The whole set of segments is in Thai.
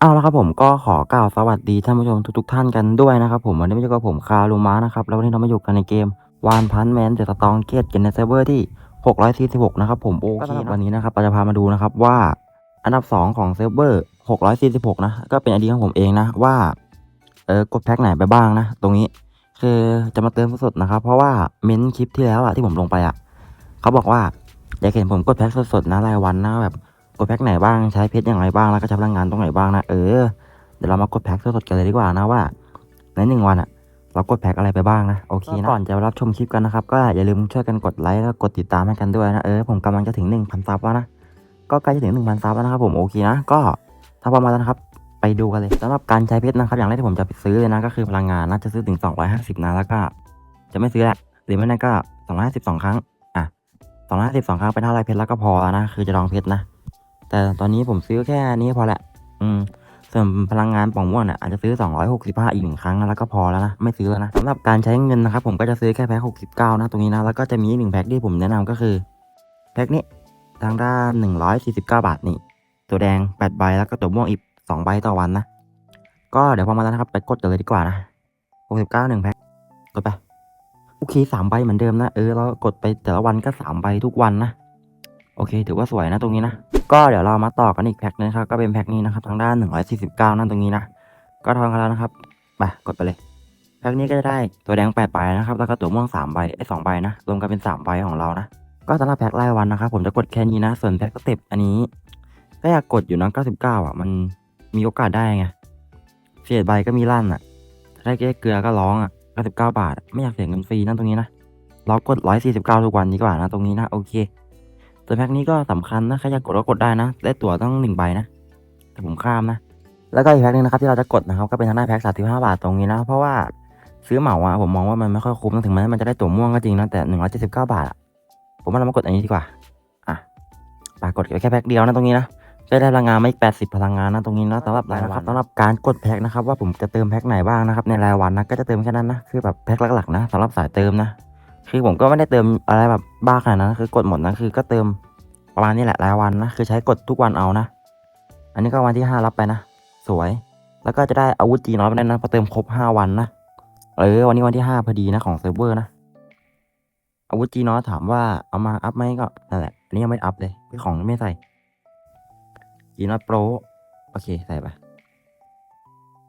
เอาละครับผมก็ขอกล่าวสวัสดีท่านผู้ชมทุกๆท่านกันด้วยนะครับผมวันนี้มาอยู่กับผมคารูมานะครับแล้ววันนี้เรามาอยู่กันในเกมวานพันแมนเดอะสตองเกตกันในเซิร์ฟเวอร์ที่ 646 นะครับผมโอเควันนี้นะครับเราจะพามาดูนะครับว่าอันดับ 2 ของเซิร์ฟเวอร์ 646 นะ ก็เป็นไอเดียของผมเองนะว่าเออกดแพ็คไหนไปบ้างนะ ตรงนี้คือจะมาเติมสดๆนะครับ เพราะว่าเม้นคลิปที่แล้วอะที่ผมลงไปอะเขาบอกว่าอยากเห็นผมกดแพ็คสดๆนะรายวันนะแบบ กดแพ็คไหนบ้างใช้เพชรอย่างไรบ้างแล้วก็ใช้พลังงานตรงไหนบ้างนะเออเดี๋ยวเรามากดแพ็คสดๆกันเลยดีกว่านะว่าในหนึ่งวันอะเรากดแพ็คอะไรไปบ้างนะโอเคนะก่อนจะรับชมคลิปกันนะครับก็อย่าลืมช่วยกันกดไลค์แล้วกดติดตามให้กันด้วยนะเออผมกำลังจะถึงหนึ่งพันซับแล้วนะก็ใกล้จะถึงหนึ่งพันซับแล้วนะครับผมโอเคนะ ก็ถ้าพร้อมมาแล้นะครับไปดูกันเลยสำหรับการใช้เพชรนะครับ อย่างแรกที่ผมจะไปซื้อเลยนะก็คือพลังงานนะจะซื้อถึง 250นะแล้วก็ จะไม่ซื้อละหรือไม่นั่นก็ 252 ครั้งอะ252 ครั้งเป็นเท่าไรเพชรแล้วก็พอแล้วนะคือจะลองเพชรนะ แต่ตอนนี้ผมซื้อแค่นี้พอแหละอืมส่วนพลังงานป่องม่วนอะอาจจะซื้อ 265 อีกหนึ่งครั้งแล้วก็พอแล้วนะ ไม่ซื้อแล้วนะสำหรับการใช้เงินนะครับ ผมก็จะซื้อแค่แพ็ค69 นะตรงนี้นะ แล้วก็จะมีอีกหนึ่งแพ็คที่ผมแนะนำก็คือ แพ็คนี้ทางด้าน 149 บาทนี่ ตัวแดง 8 ใบแล้วก็ตัวม่วงอีก 2 ใบต่อวันนะ ก็เดี๋ยวพอมาแล้วนะครับไปกดกันเลยดีกว่านะ 69หนึ่งแพ็คกดไปโอเคสามใบเหมือนเดิมนะเออเรากดไปแต่ละวันก็สามใบทุกวันนะ โอเค ถือว่าสวยนะตรงนี้นะ ก็เดี๋ยวเรามาต่อกันอีกแพ็คนึงครับ ก็เป็นแพ็คนี้นะครับ ทางด้าน 149 นั่นตรงนี้นะ ก็ทองกันแล้วนะครับ ไป กดไปเลย แพ็คนี้ก็จะได้ตัวแดง8ใบนะครับ แล้วก็ตัวม่วง3ใบไอ้2ใบนะ รวมกันเป็น3ใบของเรานะ ก็สำหรับแพ็ครายวันนะครับ ผมจะกดแค่นี้นะ ส่วนแพ็คสเต็ปอันนี้ ก็อยากกดอยู่นะ99 อะ มันมีโอกาสได้ไงเสียใบก็มีลั่นอะถ้าได้แก้เกลือก็ร้องอะ99บาท ไม่อยากเสียเงินฟรีนั่นตรงนี้นะ เรากด 149 ทุกวันดีกว่านะตรงนี้นะ โอเค ตัวแพ็คนี้ก็สำคัญนะใครอยากกดก็กดได้นะ ได้ตั๋วต้องหนึ่งใบนะ แต่ผมข้ามนะ แล้วก็อีกแพ็คนึงนะครับที่เราจะกดนะครับก็เป็นทางด้านแพ็คสามสิบห้าบาทตรงนี้นะ เพราะว่าซื้อเหมาอะผมมองว่ามันไม่ค่อยคุ้มนะถึงแม้มันจะได้ตั๋วม่วงก็จริงนะแต่หนึ่งร้อยเจ็ดสิบเก้าบาทอะผมว่าเรามากดอันนี้ดีกว่า อะปากกดแค่แพ็คเดียวนะตรงนี้นะจะได้พลังงานไม่แปดสิบพลังงานนะตรงนี้นะสำหรับรายนะครับสำหรับการกดแพ็คนะครับว่าผมจะเติมแพ็คไหนบ้างนะครับในรายวันนะก็จะเติมแค่นั้นนะคือแบบแพ็คหลักๆนะสำหรับสายเติมนะ คือผมก็ไม่ได้เติมอะไรแบบบ้าขนาดนั้นคือกดหมดนะคือก็เติมประมาณนี้แหละรายวันนะคือใช้กดทุกวันเอานะ อันนี้ก็วันที่ห้ารับไปนะ สวย แล้วก็จะได้อาวุธจีน้อยไปได้นะพอเติมครบห้าวันนะเออวันนี้วันที่ห้าพอดีนะของเซิร์ฟเวอร์นะ อาวุธจีน้อยถามว่าเอามาอัพไหมก็นั่นแหละอันนี้ยังไม่อัพเลยของไม่ใส่จีน้อยโปรโอเคใส่ไป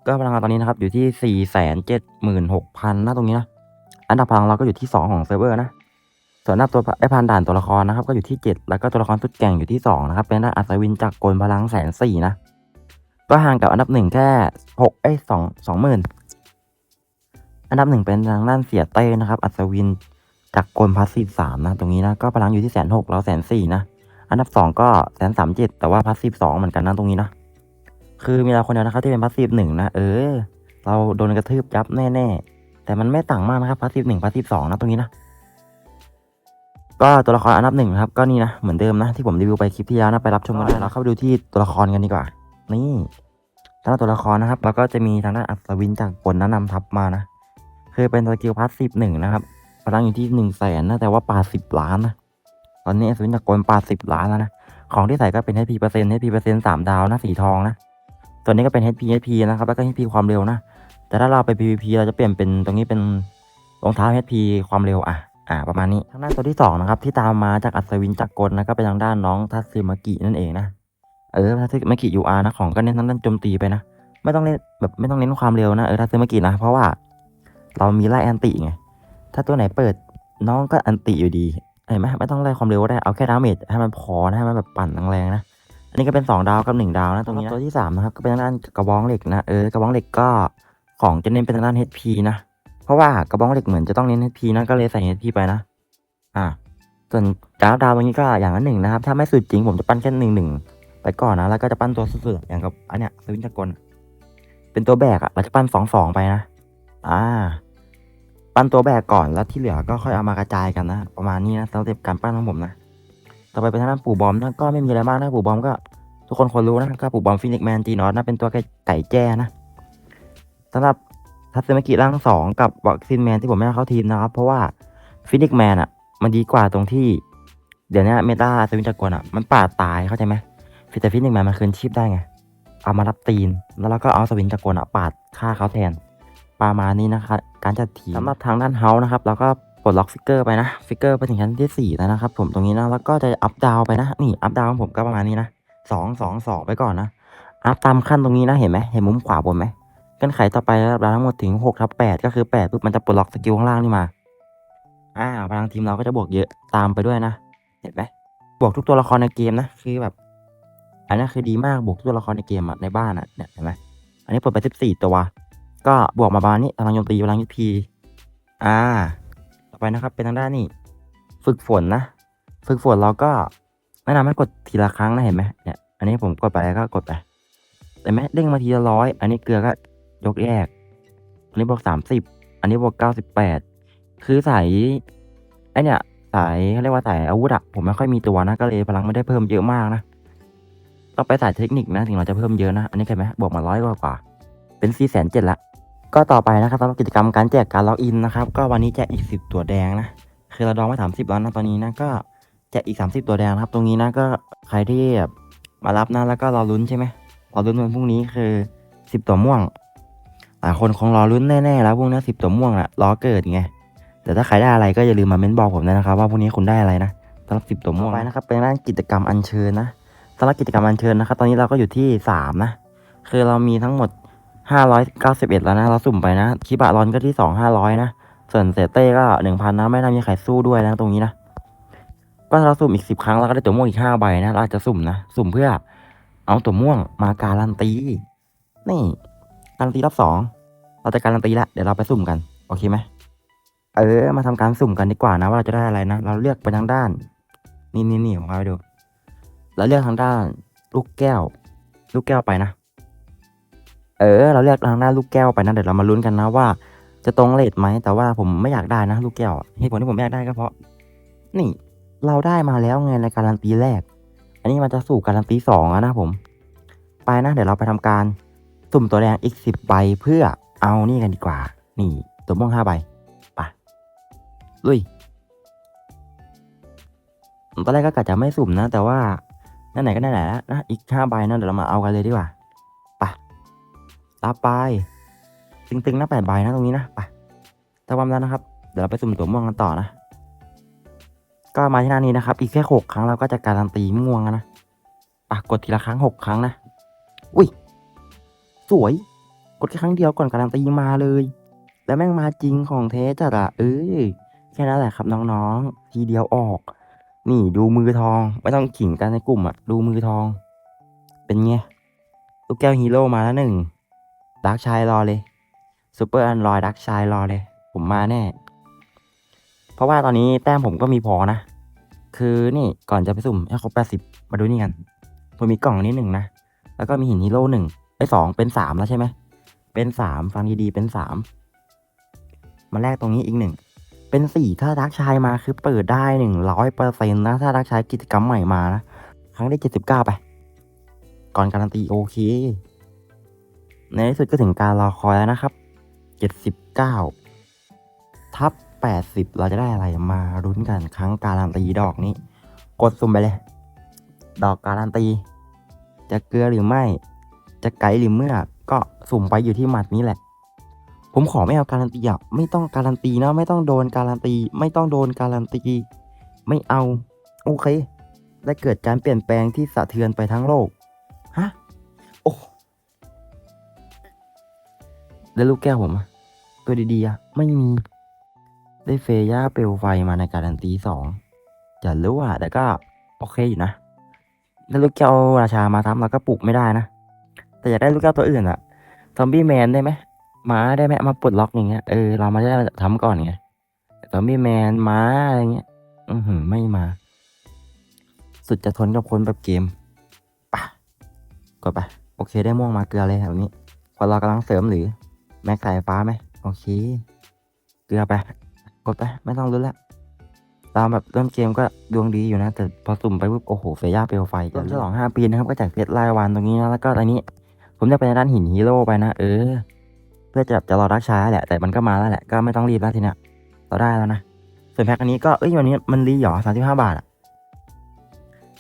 ก็พลังงานตอนนี้นะครับอยู่ที่สี่แสนเจ็ดหมื่นหกพันนะตรงนี้นะ อันดับพลังเราก็อยู่ที่สองของเซิร์ฟเวอร์นะ ส่วนหน้าตัวไอ้พันด่านตัวละครนะครับ ก็อยู่ที่ 7 แล้วก็ตัวละครสุดแก่งอยู่ที่ 2 นะครับ เป็นด้านอัศวินจากกลพลังแสนสี่นะ ก็ห่างกับอันดับหนึ่งแค่หกเอ้สองสองหมื่นอันดับหนึ่งเป็นทางด้านเสียเต้นะครับ อัศวินจากกลพาสซีฟสามนะ ตรงนี้นะ ก็พลังอยู่ที่แสนหกแล้วแสนสี่นะ อันดับสองก็แสนสามเจ็ดแต่ว่าพาสซีฟสองเหมือนกันนะตรงนี้นะ คือมีเราคนเดียวนะครับที่เป็นพาสซีฟหนึ่งนะ เออ เราโดนกระทืบยับแน่ๆ แต่มันไม่ต่างมากนะครับพาสซีฟหนึ่งพาสซีฟสองนะตรงนี้นะ ก็ตัวละครอันดับหนึ่งครับ ก็นี่นะ เหมือนเดิมนะ ที่ผมรีวิวไปคลิปที่แล้วนะไปรับชมกันได้เราเข้าไปดูที่ตัวละครกันดีกว่า นี่ทางด้านตัวละครนะครับ แล้วก็จะมีทางด้านอัศวินจากผลแนะนำทับมานะคือเป็นสกิลพาสซีฟหนึ่งนะครับพลังอยู่ที่หนึ่งแสนนะแต่ว่าปาสิบล้านนะตอนนี้อัศวินจากกลปาสิบล้านแล้วนะของที่ใส่ก็เป็น HP เปอร์เซ็นต์ HP เปอร์เซ็นต์สามดาวนะสีทองนะตัวนี้ก็เป็น HP HP นะครับแล้วก็ HP ความเร็วนะ แต่ถ้าเราไป PVP เราจะเปลี่ยนเป็นตรงนี้เป็นรองเท้า HP ความเร็วอะอ่าประมาณนี้ทางด้านตัวที่สองนะครับที่ตามมาจากอัศวินจักรกลนะก็เป็นทางด้านน้องทัตสึมากินั่นเองนะเออทัตสึมากิยูอาร์นะของก็เน้นทางด้านโจมตีไปนะไม่ต้องเน้นแบบไม่ต้องเน้นความเร็วนะเออทัตสึมากินะเพราะว่าเรามีไล่แอนติไงถ้าตัวไหนเปิดน้องก็แอนติอยู่ดีเห็นไหมไม่ต้องไล่ความเร็วก็ได้เอาแค่ดาเมจให้มันพอนะให้มันแบบปั่นแรงๆนะอันนี้ก็เป็นสองดาวกับหนึ่งดาวนะตรงนี้ตัวที่สามนะครับก็เป็นทางด้านกระบองเหล็กนะเออกระบองเหล็กก็ ของจะเน้นเป็นทางด้าน HP นะ เพราะว่ากระบองเหล็กเหมือนจะต้องเน้น HP นะก็เลยใส่ HP ไปนะ อ่า ส่วนดาวดาวตรงนี้ก็อย่างละหนึ่งนะครับ ถ้าไม่สุดจริงผมจะปั้นแค่หนึ่งหนึ่งไปก่อนนะ แล้วก็จะปั้นตัวสุดๆอย่างกับอันเนี้ยสวินจักรเป็นตัวแบกอะเราจะปั้นสองสองไปนะ อ่า ปั้นตัวแบกก่อนแล้วที่เหลือก็ค่อยเอามากระจายกันนะ ประมาณนี้นะสำหรับการปั้นของผมนะต่อไปเป็นทางด้านปู่บอมนะก็ไม่มีอะไรมากนะปู่บอมก็ ทุกคนควรรู้นะก็ปู่บอมฟินิกแมนจีนอสนะเป็นตัวไก่แจ้นะ สำหรับทัตสึมากิร่างสองกับวัคซีนแมนที่ผมไม่ได้เข้าทีมนะครับ เพราะว่าฟินิกแมนอะ มันดีกว่าตรงที่ เดี๋ยวนี้เมตาสวินจักรกลอะ มันป่าดตายเข้าใจไหมฟิแต่ฟินิกแมนมันคืนชีพได้ไง เอามารับตีน แล้วเราก็เอาสวินจากกลอะปาดฆ่าเขาแทน ประมาณนี้นะครับการจัดทีมสำหรับทางด้านเฮาส์นะครับเราก็ปลดล็อกฟิกเกอร์ไปนะ ฟิกเกอร์ไปถึงชั้นที่สี่แล้วนะครับผมตรงนี้นะ แล้วก็จะอัพดาวไปนะ นี่อัพดาวของผมก็ประมาณนี้นะสองสองสองไปก่อนนะ อัพตามขั้นตรงนี้นะ เห็นไหมเห็นมุมขวาบนไหม เงื่อนไขต่อไประดับทั้งหมดถึงหกทับแปดก็คือแปดปุ๊บมันจะปลดล็อกสกิลข้างล่างนี่มาอ่าพลังทีมเราก็จะบวกเยอะตามไปด้วยนะ เห็นไหมบวกทุกตัวละครในเกมนะคือแบบ อันนี้คือดีมากบวกทุกตัวละครในเกมอะในบ้านอะเนี่ยเห็นไหมอันนี้ปลดไปสิบสี่ตัว ก็บวกมาประมาณนี้พลังโจมตีพลังยุทธีอ่า ต่อไปนะครับเป็นทางด้านนี่ฝึกฝนนะ ฝึกฝนเราก็แนะนำให้กดทีละครั้งนะเห็นไหมเนี่ยอันนี้ผมกดไปแล้วก็กดไปเห็นไหมเด้งมาทีละร้อยอันนี้เกลือก็ ยกแยก อันนี้บวกสามสิบ อันนี้บวกเก้าสิบแปด คือสายไอเนี่ย สายเขาเรียกว่าสายอาวุธอะผมไม่ค่อยมีตัวนะ ก็เลยพลังไม่ได้เพิ่มเยอะมากนะ ต้องไปสายเทคนิคนะ ถึงเราจะเพิ่มเยอะนะ อันนี้เห็นไหมบวกมาร้อยกว่ากว่า เป็นสี่แสนเจ็ดละ ก็ต่อไปนะครับสำหรับกิจกรรมการแจกการล็อกอินนะครับ ก็วันนี้แจกอีกสิบตัวแดงนะ คือเราดองไว้สามสิบแล้วนะตอนนี้นะก็แจกอีกสามสิบตัวแดงครับ ตรงนี้นะก็ใครที่แบบมารับนะแล้วก็รอลุ้นใช่ไหมรอลุ้นวันพรุ่งนี้คือสิบตัวม่วง หลายคนคงรอลุ้นแน่ๆแล้วพวกนี้สิบตัวม่วงอะรอเกิดไงแต่ถ้าใครได้อะไรก็อย่าลืมมาเม้นบอกผมด้วยนะครับ ว่าพรุ่งนี้คุณได้อะไรนะสำหรับสิบตัวม่วงไปนะครับเป็นด้านกิจกรรมอัญเชิญนะสำหรับกิจกรรมอัญเชิญนะครับ ตอนนี้เราก็อยู่ที่สามนะคือเรามีทั้งหมดห้าร้อยเก้าสิบเอ็ดแล้วนะเราสุ่มไปนะคิบะรอนก็ที่สองห้าร้อยนะส่วนเซเต้ก็หนึ่งพันนะไม่น่ามีใครสู้ด้วยนะตรงนี้นะก็เราสุ่มอีกสิบครั้งเราก็ได้ตัวม่วงอีกห้าใบนะเราอาจจะสุ่มนะสุ่มเพื่อ เอาตัวม่วงมาการันตีนี่ การันตีรอบสองเราจะการันตีละเดี๋ยวเราไปสุ่มกัน โอเคไหมเออ มาทำการสุ่มกันดีกว่านะว่าเราจะได้อะไรนะ เราเลือกไปทางด้าน นี่นี่นี่ผมพาไปดู เราเลือกทางด้าน ลูกแก้ว ลูกแก้วไปนะ เออ เราเลือกทางด้านลูกแก้วไปนะ เดี๋ยวเรามาลุ้นกันนะว่า จะตรงเลทไหม แต่ว่าผมไม่อยากได้นะ ลูกแก้วเหตุผลที่ผมไม่อยากได้ก็เพราะ นี่ เราได้มาแล้วไงในการันตีแรก อันนี้มันจะสู่การันตีสองแล้วนะผม ไปนะ เดี๋ยวเราไปทำการ สุ่มตัวแดงอีกสิบใบเพื่อเอานี่กันดีกว่า นี่ตัวม่วงห้าใบไปลุยตอนแรกก็กะจะไม่สุ่มนะ แต่ว่านั่นไหนก็นั่นแหละนะอีกห้าใบนะเดี๋ยวเรามาเอากันเลยดีกว่ารับไปตึงๆนะแปดใบนะตรงนี้นะไปตะวันแล้วนะครับ เดี๋ยวเราไปสุ่มตัวม่วงกันต่อนะก็มาที่หน้านี้นะครับ อีกแค่หกครั้งเราก็จะการันตีม่วงแล้วนะปะกดทีละครั้งหกครั้งนะ อุ้ย สวย กดแค่ครั้งเดียวก่อนการันตีมาเลย แล้วแม่งมาจริงของเทสจัดอะเอ้ยแค่นั้นแหละครับน้องๆ ทีเดียวออก นี่ดูมือทอง ไม่ต้องขิงกันในกลุ่มอะดูมือทอง เป็นไงลูกแก้วฮีโร่มาแล้วหนึ่งดักชายรอเลยซูเปอร์อันรอยดักชายรอเลย ผมมาแน่ เพราะว่าตอนนี้แต้มผมก็มีพอนะ คือนี่ก่อนจะไปสุ่มให้ครบแปดสิบมาดูนี่กันผมมีกล่องนี้หนึ่งนะ แล้วก็มีหินฮีโร่หนึ่ง ไอ้สองเป็นสามแล้วใช่ไหม เป็นสามฟังดีๆเป็นสามมาแลกตรงนี้อีกหนึ่ง เป็นสี่ถ้าดักชายมาคือเปิดได้หนึ่งร้อยเปอร์เซ็นต์นะ ถ้าดักชายกิจกรรมใหม่มานะ ครั้งที่เจ็ดสิบเก้าไป ก่อนการันตีโอเค ในที่สุดก็ถึงการรอคอยแล้วนะครับ79ทับ80เราจะได้อะไรมารุ้นกันครั้งการันตีดอกนี้ กดสุ่มไปเลย ดอกการันตี จะเกลือหรือไม่ จะไกลหรือเมื่อ ก็สุ่มไปอยู่ที่หมัดนี้แหละ ผมขอไม่เอาการันตีอะไม่ต้องการันตีนะ ไม่ต้องโดนการันตี ไม่ต้องโดนการันตี ไม่เอา โอเค ได้เกิดการเปลี่ยนแปลงที่สะเทือนไปทั้งโลก ฮะ โอ้ได้ลูกแก้วผมอะตัวดีๆอะไม่มี ได้เฟย่าเปลวไฟมาในการันตีสองจะรู้อะแต่ก็ โอเคอยู่นะได้ลูกแก้วราชามาทำเราก็ปลุกไม่ได้นะ แต่อยากได้ลูกแก้วตัวอื่นอะซอมบี้แมนได้ไหมม้าได้ไหมมาปลดล็อกอย่างเงี้ยเออเรามาได้ทำก่อนไงซอมบี้แมนม้าอะไรเงี้ยอือหือไม่มา สุดจะทนกับคนแบบเกมปะกดไปโอเคได้ม่วงมาเกลือเลยแบบนี้พอเรากำลังเสริมหรือ แม็กสายฟ้าไหมโอเค เกลือไป กดไป ไม่ต้องลุ้นละตามแบบเริ่มเกมก็ดวงดีอยู่นะ แต่พอสุ่มไปปุ๊บโอ้โหเฟย่าเปลวไฟจะฉลองห้าปีนะครับ ก็จากเพชรรายวันตรงนี้นะแล้วก็อันนี้ ผมจะไปในด้านหินฮีโร่ไปนะเออ เพื่อจะจะรอรักช้าแหละแต่มันก็มาแล้วแหละก็ไม่ต้องรีบแล้วทีเนี้ยเราได้แล้วนะส่วนแพ็คอันนี้ก็เอ้ยวันนี้มันรีหรอสามสิบห้าบาทอะ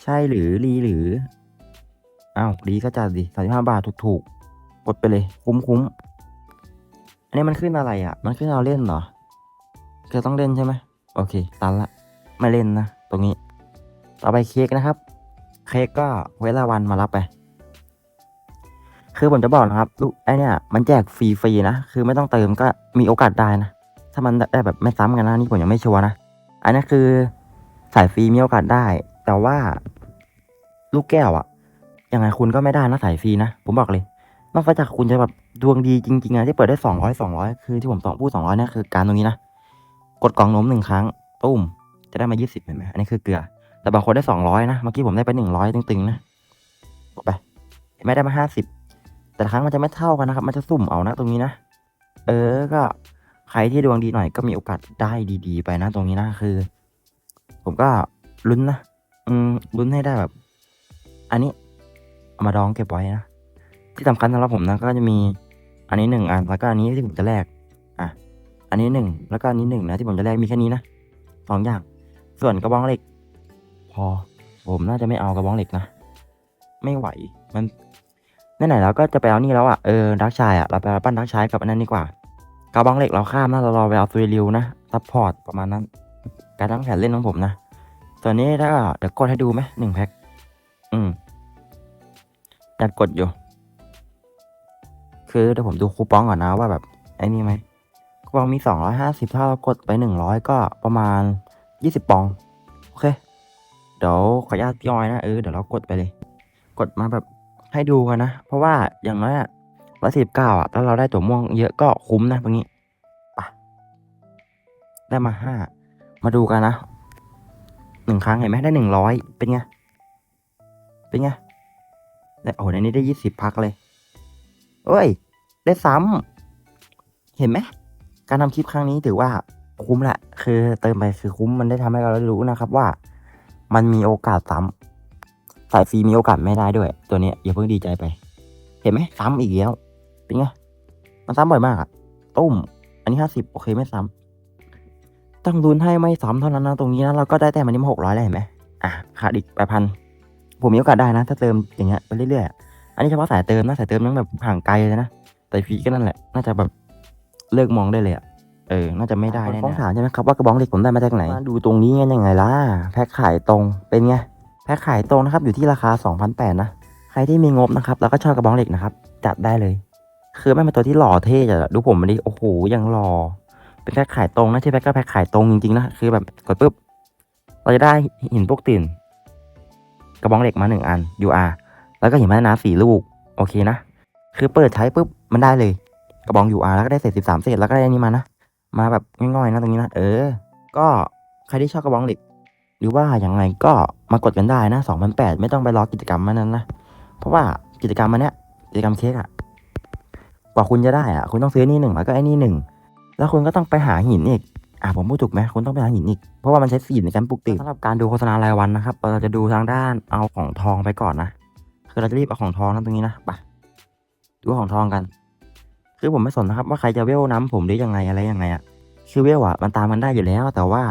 ใช่หรือรีหรืออ้าวดีก็จัดดิสามสิบห้าบาทถูกๆกดไปเลยคุ้มคุ้มอันนี้มันขึ้นอะไรอะ มันขึ้นเราเล่นเหรอคือต้องเล่นใช่ไหมโอเคตันละไม่เล่นนะตรงนี้ ต่อไปเค้กนะครับ เค้กก็เวลาวันมารับไป คือผมจะบอกนะครับลูกไอเนี่ยมันแจกฟรีๆนะ คือไม่ต้องเติมก็มีโอกาสได้นะ ถ้ามันได้แบบไม่ซ้ำกันนะนี่ผมยังไม่ชัวร์นะ อันนี้คือสายฟรีมีโอกาสได้ แต่ว่า ลูกแก้วอะยังไงคุณก็ไม่ได้นะสายฟรีนะ ผมบอกเลย นอกจากคุณจะแบบดวงดีจริงๆนะที่เปิดได้สองร้อยสองร้อยคือที่ผมต้องพูดสองร้อยเนี่ยคือการตรงนี้นะ กดกล่องนมหนึ่งครั้งตุ้มจะได้มายี่สิบเห็นไหมอันนี้คือเกลือ แต่บางคนได้สองร้อยนะ เมื่อกี้ผมได้ไปหนึ่งร้อยตึงๆนะกดไปไหมได้มาห้าสิบ แต่ครั้งมันจะไม่เท่ากันนะครับ มันจะสุ่มเอานะตรงนี้นะ เออ ก็ใครที่ดวงดีหน่อยก็มีโอกาสได้ดี ๆ ไปนะตรงนี้นะคือ ผมก็ลุ้นนะ อืมลุ้นให้ได้แบบ อันนี้เอามาดองเก็บไว้นะ ที่สำคัญสำหรับผมนะ ก็จะมี อันนี้หนึ่งอัน แล้วก็อันนี้ที่ผมจะแลก อะ อันนี้หนึ่ง แล้วก็อันนี้หนึ่งนะที่ผมจะแลกมีแค่นี้นะสองอย่าง ส่วนกระบองเหล็ก พอ ผมน่าจะไม่เอากระบองเหล็กนะ ไม่ไหว มัน ไหนๆเราก็จะไปเอานี่แล้วอะเออดักชายอะเราไปปั้นดักชายกับอันนั้นดีกว่ากระบองเหล็กเราข้ามนะเรารอไปเอาซุยริวนะซัพพอร์ตประมาณนั้น การตั้งแผนเล่นของผมนะส่วนนี้ถ้าเดี๋ยวกดให้ดูไหมหนึ่งแพ็คอืมอยากกดอยู่ คือเดี๋ยวผมดูคูปองก่อนนะว่าแบบไอ้นี่ไหมคูปองมีสองร้อยห้าสิบถ้าเรากดไปหนึ่งร้อยก็ประมาณยี่สิบปอง โอเค เดี๋ยวขออนุญาตย่อยนะ เออ เดี๋ยวเรากดไปเลย กดมาแบบ ให้ดูกันนะ เพราะว่าอย่างน้อยอะร้อยสิบเก้าอะถ้าเราได้ตัวม่วงเยอะก็คุ้มนะตรงนี้ไปได้มาห้ามาดูกันนะหนึ่งครั้งเห็นไหมได้หนึ่งร้อยเป็นไง เป็นไงแต่โอ้โหในนี้ได้ยี่สิบพักเลยเอ้ย ได้ซ้ำเห็นไหมการทำคลิปครั้งนี้ถือว่าคุ้มแหละ คือเติมไปคือคุ้มมันได้ทำให้เรารู้นะครับว่า มันมีโอกาสซ้ำ สายฟรีมีโอกาสไม่ได้ด้วย ตัวเนี้ยอย่าเพิ่งดีใจไป เห็นไหมซ้ำอีกแล้วเป็นไงมันซ้ำบ่อยมากอะตุ้ม อันนี้ห้าสิบโอเคไม่ซ้ำต้องดุนให้ไม่ซ้ำเท่านั้นนะตรงนี้นะเราก็ได้แต่มันนี้มาหกร้อยแล้วเห็นไหมอะขาดอีกแปดพันผมมีโอกาสได้นะ ถ้าเติมอย่างเงี้ยไปเรื่อยๆอะอันนี้เฉพาะสายเติมนะสายเติมยังแบบห่างไกลเลยนะแต่ฟรีก็นั่นแหละ น่าจะแบบเลิกมองได้เลยอะเออ น่าจะไม่ได้แน่ๆต้องถามใช่ไหมครับว่ากระบองเหล็กผมได้มาจากไหนมาดูตรงนี้กันยังไงล่ะ แพ็คขายตรง เป็นไง แพ็คขายตรงนะครับอยู่ที่ราคา 2,800นะใครที่มีงบนะครับแล้วก็ชอบกระบองเหล็กนะครับ จัดได้เลย คือไม่เป็นตัวที่หล่อเท่จะดูผมมันดิโอ้โหยังหล่อเป็นแพ็คขายตรงนะที่แพ็คก็แพ็คขายตรงจริงๆนะคือแบบกดปุ๊บเราจะได้หินพวกติ่นกระบองเหล็กมาหนึ่งอัน UR แล้วก็หินพัฒนาสี่ลูกโอเคนะ คือเปิดใช้ปุ๊บมันได้เลย กระบอง UR แล้วก็ได้เศษสิบสามเศษแล้วก็ได้อันนี้มานะมาแบบง่อยๆนะตรงนี้นะเออ ก็ใครที่ชอบกระบองเหล็ก หรือว่าอย่างไรก็มากดกันได้นะสองพันแปดไม่ต้องไปรอกิจกรรมมันนั้นนะ เพราะว่ากิจกรรมมันเนี้ยกิจกรรมเค้กอะกว่าคุณจะได้อะคุณต้องซื้อนี่หนึ่งแล้วก็ไอ้นี่หนึ่งแล้วคุณก็ต้องไปหาหินอีกอ่าผมพูดถูกไหมคุณต้องไปหาหินอีก เพราะว่ามันใช้สีในการปลูกติดสำหรับการดูโฆษณารายวันนะครับ เราจะดูทางด้านเอาของทองไปก่อนนะ คือเราจะรีบเอาของทองนะตรงนี้นะไปดูของทองกัน คือผมไม่สนนะครับว่าใครจะเวลน้ำผมหรือยังไงอะไรยังไงอะคือเวลอะมันตามกันได้อยู่แล้ว แต่ว่า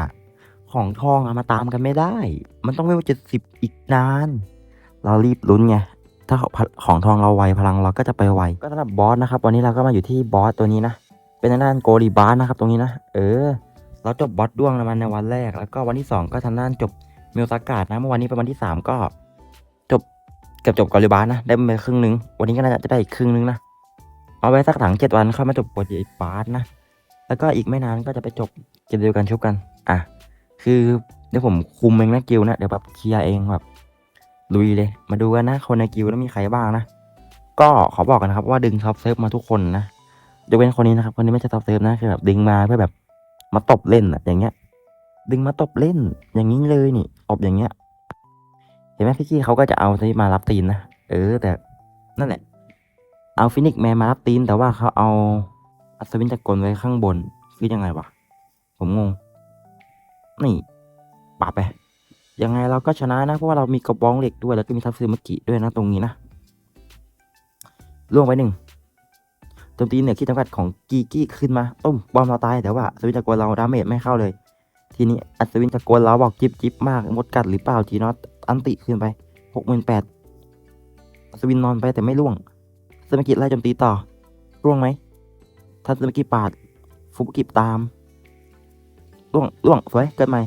ของทองอะมาตามกันไม่ได้ มันต้องเวลเจ็ดสิบอีกนาน เรารีบลุ้นไง ถ้าของทองเราไวพลังเราก็จะไปไว ก็สำหรับบอสนะครับ วันนี้เราก็มาอยู่ที่บอสตัวนี้นะ เป็นทางด้านโกลีบาสนะครับตรงนี้นะ เออ เราจบบอสด้วงแล้วมันในวันแรก แล้วก็วันที่สองก็ทางด้านจบเมลสากาดนะ เมื่อวันนี้เป็นวันที่สามก็ จบเกือบจบโกลีบาสนะ ได้ไปครึ่งหนึง วันนี้ก็น่าจะได้อีกครึ่งหนึงนะ เอาไว้สักหลังเจ็ดวันค่อยมาจบโปรเจกต์บาสนะ แล้วก็อีกไม่นานก็จะไปจบเกมเดียวกันชุบกัน อะ คือเดี๋ยวผมคุมเองนะกิลนะเดี๋ยวแบบเคลียร์เองแบบลุยเลย มาดูกันนะคนในกิลแล้วมีใครบ้างนะ ก็ขอบอกกันนะครับว่าดึงท็อปเซิร์ฟมาทุกคนนะยกเว้นคนนี้นะครับ คนนี้ไม่ใช่ท็อปเซิร์ฟนะคือแบบดึงมาเพื่อแบบมาตบเล่นอะอย่างเงี้ย ดึงมาตบเล่น อย่างนี้เลยนี่ตบอย่างเงี้ย เห็นไหมพี่กี้เขาก็จะเอาที่มารับตีนนะเออ แต่นั่นแหละ เอาฟินิกแมนมารับตีน แต่ว่าเขาเอาอัศวินจักรกลไว้ข้างบนคือยังไงวะผมงง นี่ปาไป ยังไงเราก็ชนะนะ เพราะว่าเรามีกระบองเหล็กด้วย แล้วก็มีทัพซึมากิด้วยนะตรงนี้นะล่วงไปหนึ่งโจมตีเหนือขีดจำกัดของกีกี้ขึ้นมาตุ้มบอมเราตายแต่ว่าอัศวินจักรกลเราดาเมจไม่เข้าเลย ทีนี้อัศวินจักรกลเราบอกจิบจิบมากมดกัดหรือเปล่าจีนอตอันติขึ้นไปหกหมื่นแปดอัศวินนอนไปแต่ไม่ล่วงซึมากิไล่โจมตีต่อล่วงไหมถ้าซึมกิปาดฟุบุกิตาม ล่วงล่วงสวยเกิดใหม่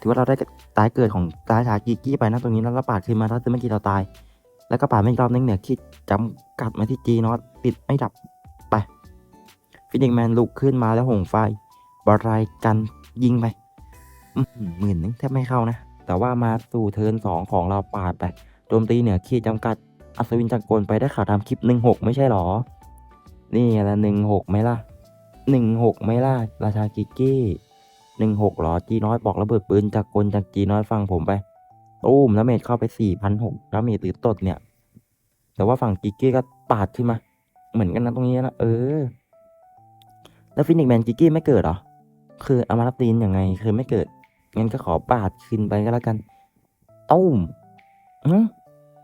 ถือว่าเราได้ตายเกิดของตายชากิกี้ไปนะตรงนี้แล้วเราปาดขึ้นมาถ้าซึมากิเราตาย แล้วก็ปาดไม่รอบนึงเนี่ยคิดจำกัดมาที่จีนอตติดไม่ดับไปฟินิกแมนลุกขึ้นมาแล้วหงไฟบรายกันยิงไปหมื่นนึงแทบไม่เข้านะ แต่ว่ามาสู่เทิร์นสองของเราปาดไปโจมตีเหนือขีดจำกัดอัศวินจักรกลไปได้ข่าวทำคลิปหนึ่งหกไม่ใช่หรอ นี่ละหนึ่งหกไหมล่ะหนึ่งหกไหมล่ะ ราชากิกกี้ หนึ่งหกหรอจีน้อยบอกระเบิดปืนจากกลจากจีน้อยฟังผมไปตู้มแล้วเมจเข้าไปสี่พันหกแล้วเมจตือตดเนี่ย แต่ว่าฝั่งกิกกี้ก็ปาดขึ้นมา เหมือนกันนะตรงนี้นะเออ แล้วฟินิกแมนกิกกี้ไม่เกิดหรอ คือเอามารับตีนยังไงคือไม่เกิด งั้นก็ขอปาดขึ้นไปก็แล้วกันตุ้มอืม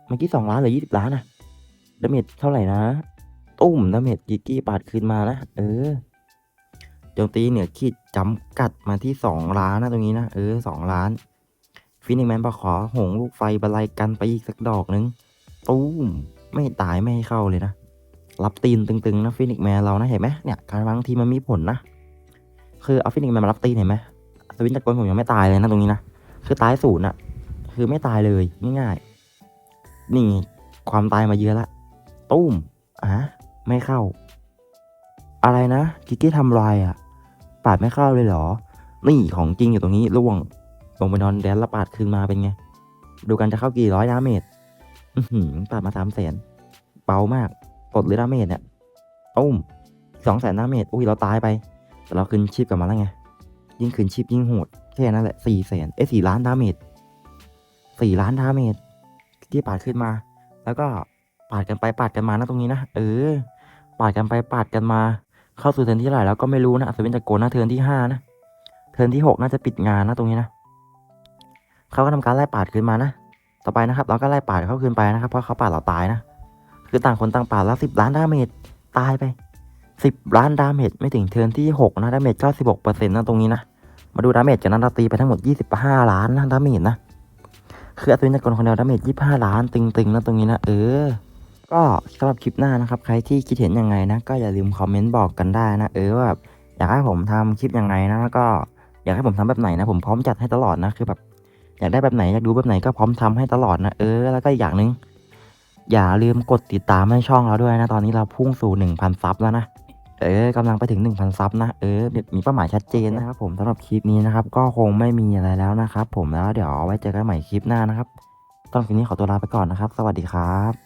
เมื่อกี้สองล้านหรือยี่สิบล้านอะดาเมจเท่าไหร่นะ ตุ้มดาเมจกิกกี้ปาดขึ้นมานะ เออ โจมตีเหนือขีดจำกัดมาที่สองล้านนะตรงนี้นะเออสองล้านฟินิกแมนประขอหงลูกไฟบรรลัยกันไปอีกสักดอกนึงตุ้มไม่ตายไม่ให้เข้าเลยนะ รับตีนตึงๆนะฟินิกแมนเรานะเห็นไหมเนี่ยการวางทีมมันมีผลนะ คือเอาฟินิกแมนมารับตีนเห็นไหมสวินตะโกนผมยังไม่ตายเลยนะตรงนี้นะคือตายศูนย์อะคือไม่ตายเลยง่ายๆนี่ความตายมาเยอะละตุ้มอะไม่เข้า อะไรนะกิกกี้ทำลายอะ ปาดไม่เข้าเลยเหรอ นี่ของจริงอยู่ตรงนี้ล่วง ลงไปนอนแดนล้วปาดคืนมาเป็นไง ดูกันจะเข้ากี่ร้อยดาเมจอือหือปาดมาสามแสนเบามากกดหรือดาเมจเนี่ยตุ้มสองแสนดาเมจอุ้ยเราตายไป แต่เราคืนชีพกลับมาแล้วไง ยิ่งคืนชีพยิ่งโหด แค่นั้นแหละสี่แสนเอ้สี่ล้านดาเมจสี่ล้านดาเมจที่ปาดขึ้นมา แล้วก็ปาดกันไปปาดกันมานะตรงนี้นะ เออ ปาดกันไปปาดกันมา เข้าสู่เทิร์นที่เท่าไหร่แล้วก็ไม่รู้นะอัศวินตะโกนนะเทิร์นที่ห้านะ เทิร์นที่หกน่าจะปิดงานนะตรงนี้นะ เขาก็ทำการไล่ปาดขึ้นมานะ ต่อไปนะครับ เราก็ไล่ปาดเขาขึ้นไปนะครับ เพราะเขาปาดเราตายนะ คือต่างคนต่างปาดแล้วสิบล้านดาเมจตายไปสิบล้านดาเมจไม่ถึงเทิร์นที่หกนะ ดาเมจเก้าสิบหกเปอร์เซ็นต์นะตรงนี้นะ มาดูดาเมจจากนั้นเราตีไปทั้งหมด25ล้านนะดาเมจนะ คืออัศวินจักรกลคนเดียวดาเมจ25ล้านตึงๆนะตรงนี้นะ เออ ก็สำหรับคลิปหน้านะครับ ใครที่คิดเห็นยังไงนะ ก็อย่าลืมคอมเมนต์บอกกันได้นะ เออว่าแบบอยากให้ผมทำคลิปยังไงนะแล้วก็อยากให้ผมทำแบบไหนนะ ผมพร้อมจัดให้ตลอดนะคือแบบอยากได้แบบไหนอยากดูแบบไหนก็พร้อมทำให้ตลอดนะเออแล้วก็อีกอย่างหนึ่งอย่าลืมกดติดตามให้ช่องเราด้วยนะ ตอนนี้เราพุ่งสู่ 1,000 ซับแล้วนะเออกำลังไปถึง 1,000 ซับนะ เออ มีเป้าหมายชัดเจนนะครับผมสำหรับคลิปนี้นะครับ ก็คงไม่มีอะไรแล้วนะครับผมแล้วเดี๋ยวไว้เจอกันใหม่คลิปหน้านะครับตอนคลิปนี้ขอตัวลาไปก่อนนะครับ สวัสดีครับ